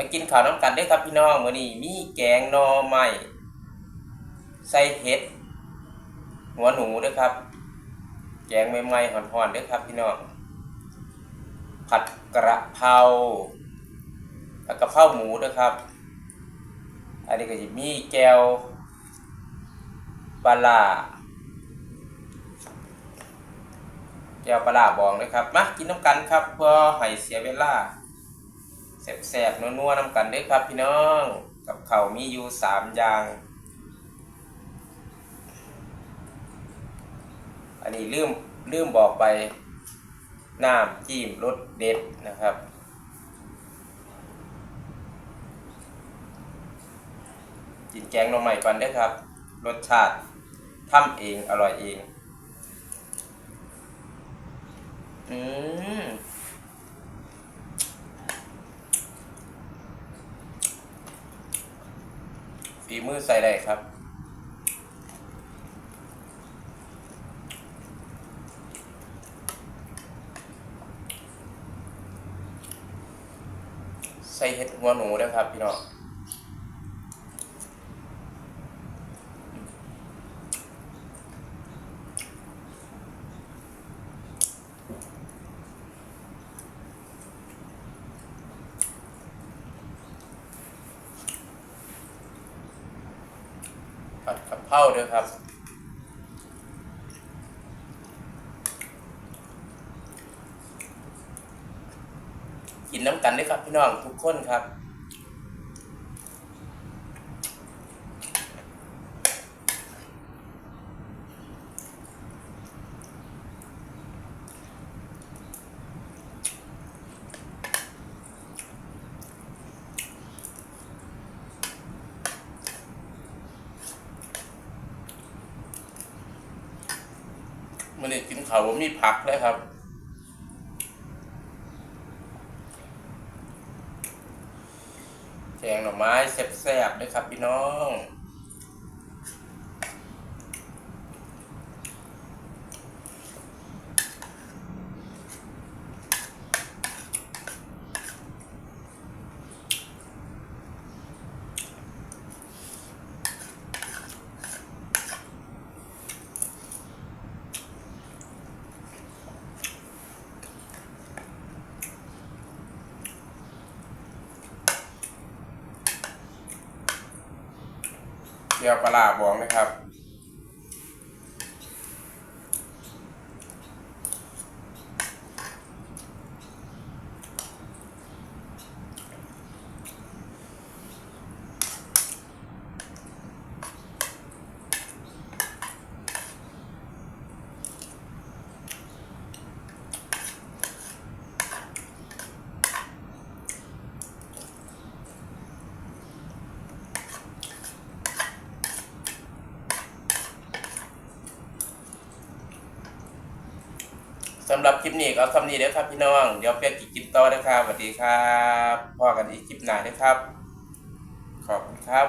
มากินข้าวน้ำกันได้ครับพี่น้องมื้อนี้มีแกงน่อไม้ใส่เห็ด หัวหนูด้วยครับ แกงใหม่ๆห่อนๆด้วยครับพี่น้องผัดกระเพราผัดกระเพราหมูด้วยครับ อันนี้ก็จะมีแก้วปลาแก้วปลาบองเลยครับมากินน้ำกันครับเพื่อให้เสียเวลา แสบๆนัวๆน้ำกันเด้อครับพี่น้อง กับเขามีอยู่สามอย่าง อันนี้ลืมลืมบอกไปน้ำจิ้มรสเด็ดนะครับกินแกงหน่อใหม่ก่อนเด้อครับ รสชาติทำเองอร่อยเอง อืม ฝีมือใส่ได้ครับใส่เห็ดหัวหนูด้วยครับพี่น้อง ผัดกะเพราด้วยครับกินน้ำกันด้วยครับพี่น้องทุกคนครับ มันนี่กินเขาวบ่มีผักเลยครับ แกงหน่อไม้แซ่บๆด้วยครับพี่น้อง เดียวปลาร้าบองนะครับ สำหรับคลิปนี้ก็คำนี้เด้อครับพี่น้อง เดี๋ยวเปียกกิจกินต่อนะครับสวัสดีครับพ่อกันอีกคลิปหน้านะครับ ขอบคุณครับ